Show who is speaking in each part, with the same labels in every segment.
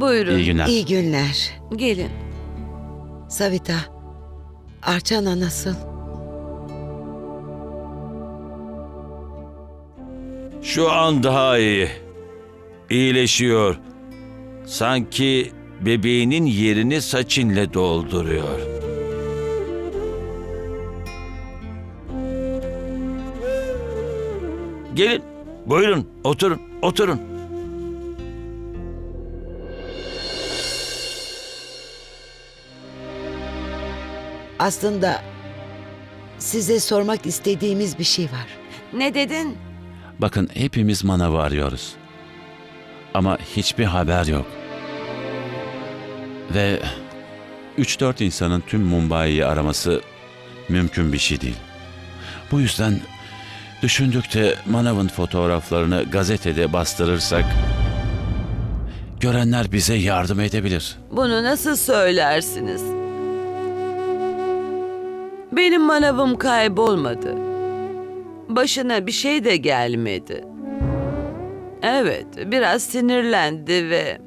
Speaker 1: Buyurun.
Speaker 2: İyi günler.
Speaker 3: İyi günler.
Speaker 1: Gelin.
Speaker 3: Savita, Arçana nasıl?
Speaker 4: Şu an daha iyi. İyileşiyor. Sanki bebeğinin yerini saçinle dolduruyor. Gelin, buyurun, oturun, oturun.
Speaker 3: Aslında size sormak istediğimiz bir şey var.
Speaker 1: Ne dedin?
Speaker 2: Bakın hepimiz manavı arıyoruz. Ama hiçbir haber yok. Ve 3-4 insanın tüm Mumbai'yi araması mümkün bir şey değil. Bu yüzden düşündükçe manavın fotoğraflarını gazetede bastırırsak görenler bize yardım edebilir.
Speaker 1: Bunu nasıl söylersiniz? Benim manavım kaybolmadı. Başına bir şey de gelmedi. Evet, biraz sinirlendi ve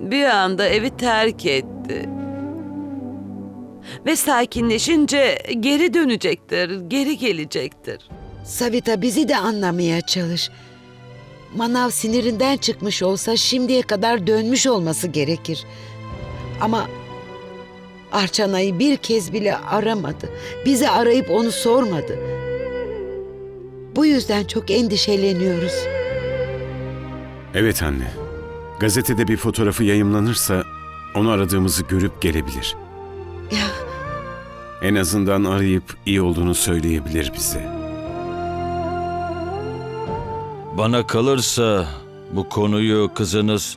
Speaker 1: bir anda evi terk etti. Ve sakinleşince geri dönecektir, geri gelecektir.
Speaker 3: Savita bizi de anlamaya çalış. Manav sinirinden çıkmış olsa şimdiye kadar dönmüş olması gerekir. Ama Arçana'yı bir kez bile aramadı. Bizi arayıp onu sormadı. Bu yüzden çok endişeleniyoruz.
Speaker 5: Evet anne. Gazetede bir fotoğrafı yayımlanırsa onu aradığımızı görüp gelebilir.
Speaker 3: Ya
Speaker 5: En azından arayıp iyi olduğunu söyleyebilir bize.
Speaker 4: Bana kalırsa bu konuyu kızınız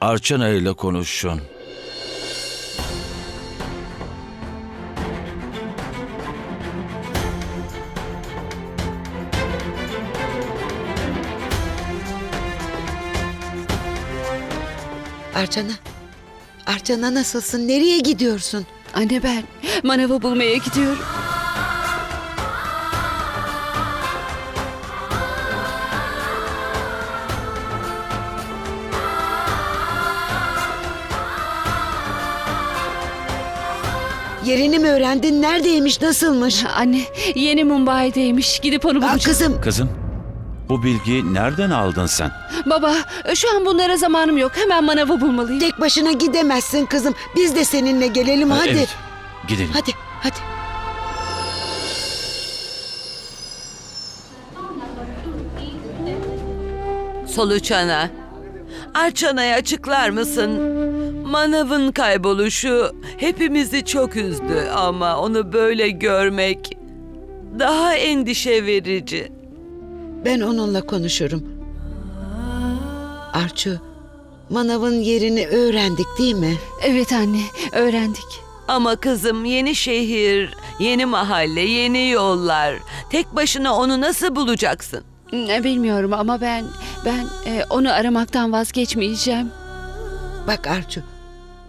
Speaker 4: Arçana ile konuşun.
Speaker 3: Arçana, Arçana nasılsın? Nereye gidiyorsun?
Speaker 6: Anne ben manavı bulmaya gidiyorum.
Speaker 3: Yerini mi öğrendin? Neredeymiş? Nasılmış?
Speaker 6: Anne yeni Mumbai'deymiş. Gidip onu
Speaker 3: Aa,
Speaker 6: bulacağım.
Speaker 3: kızım,
Speaker 2: Kızım, bu bilgiyi nereden aldın sen?
Speaker 6: Baba şu an bunlara zamanım yok. Hemen manavı bulmalıyım.
Speaker 3: tek başına gidemezsin kızım. Biz de seninle gelelim hadi.
Speaker 2: Evet, gidelim.
Speaker 3: Hadi, hadi.
Speaker 1: Soluçana. Arçana'ya açıklar mısın? Manav'ın kayboluşu hepimizi çok üzdü ama onu böyle görmek daha endişe verici.
Speaker 3: Ben onunla konuşurum. Arçu, manavın yerini öğrendik değil mi?
Speaker 6: Evet anne öğrendik.
Speaker 1: Ama kızım yeni şehir, yeni mahalle, yeni yollar. Tek başına onu nasıl bulacaksın?
Speaker 6: Ne Bilmiyorum ama ben ben e, onu aramaktan vazgeçmeyeceğim.
Speaker 3: Bak Arçu,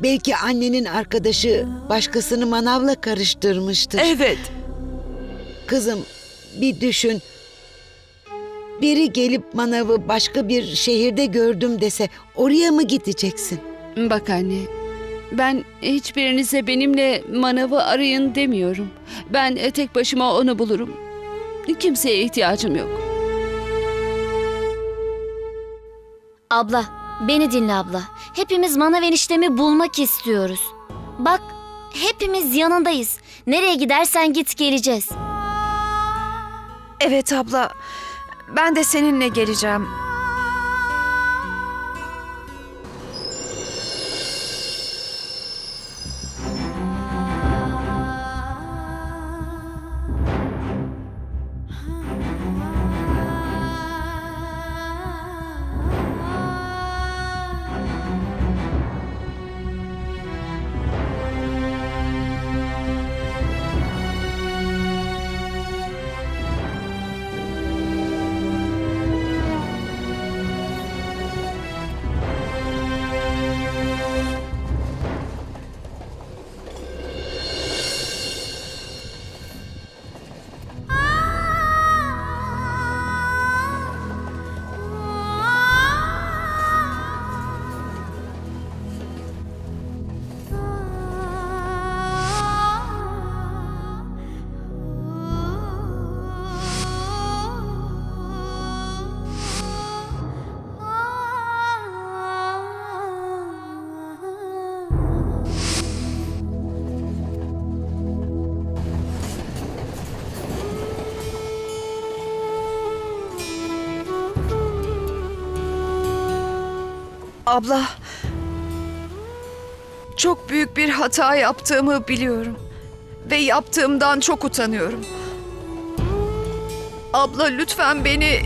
Speaker 3: belki annenin arkadaşı başkasını manavla karıştırmıştır.
Speaker 1: Evet.
Speaker 3: Kızım, bir düşün. Biri gelip manavı başka bir şehirde gördüm dese oraya mı gideceksin?
Speaker 6: Bak anne ben hiçbirinize benimle manavı arayın demiyorum. Ben tek başıma onu bulurum. Kimseye ihtiyacım yok.
Speaker 7: Abla, beni dinle abla. Hepimiz manav eniştemi bulmak istiyoruz. Bak, hepimiz yanındayız. Nereye gidersen git geleceğiz.
Speaker 8: Evet abla. Ben de seninle geleceğim. Abla. Çok büyük bir hata yaptığımı biliyorum. Ve yaptığımdan çok utanıyorum. Abla lütfen beni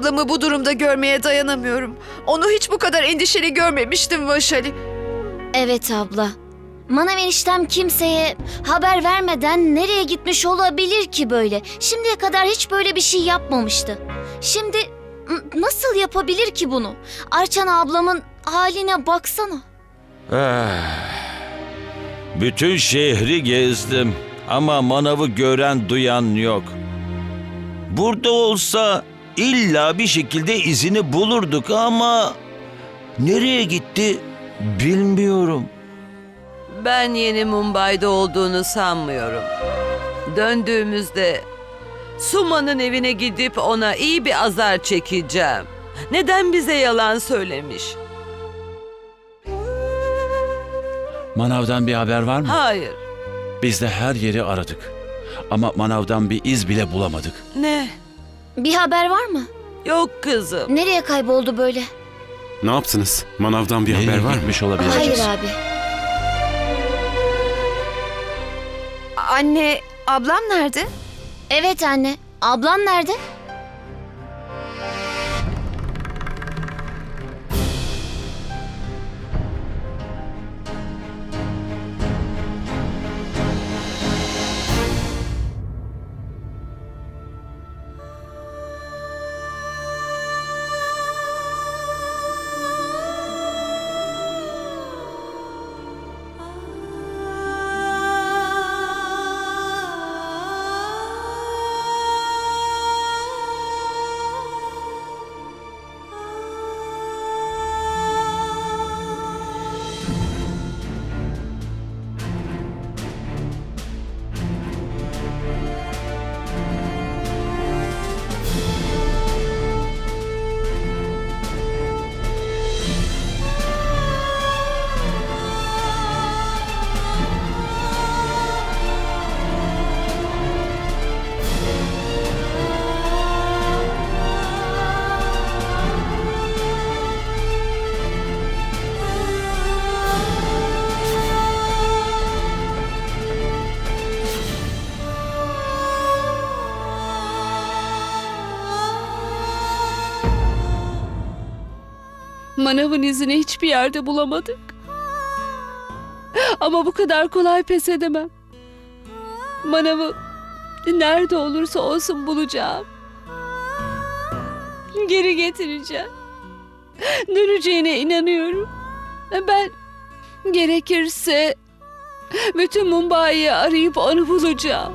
Speaker 8: ablamı bu durumda görmeye dayanamıyorum. Onu hiç bu kadar endişeli görmemiştim Vaşali.
Speaker 7: Evet abla. Manav eniştem kimseye haber vermeden nereye gitmiş olabilir ki böyle? Şimdiye kadar hiç böyle bir şey yapmamıştı. Şimdi nasıl yapabilir ki bunu? Arçan ablamın haline baksana.
Speaker 4: Bütün şehri gezdim ama manavı gören duyan yok. Burada olsa illa bir şekilde izini bulurduk ama nereye gitti bilmiyorum.
Speaker 1: Ben yeni Mumbai'de olduğunu sanmıyorum. Döndüğümüzde Suma'nın evine gidip ona iyi bir azar çekeceğim. Neden bize yalan söylemiş?
Speaker 2: Manavdan bir haber var mı?
Speaker 1: Hayır.
Speaker 2: Biz de her yeri aradık. Ama manavdan bir iz bile bulamadık.
Speaker 1: Ne?
Speaker 7: Bir haber var mı?
Speaker 1: Yok kızım.
Speaker 7: Nereye kayboldu böyle?
Speaker 5: Ne yaptınız? Manavdan bir haber var mı?
Speaker 2: gitmiş olabilir?
Speaker 7: Hayır abi.
Speaker 8: Anne, ablam nerede?
Speaker 7: Evet anne. Ablam nerede?
Speaker 6: Manav'ın izini hiçbir yerde bulamadık. Ama bu kadar kolay pes edemem. Manav'ı nerede olursa olsun bulacağım. Geri getireceğim. Döneceğine inanıyorum. Ben gerekirse bütün Mumbai'yi arayıp onu bulacağım.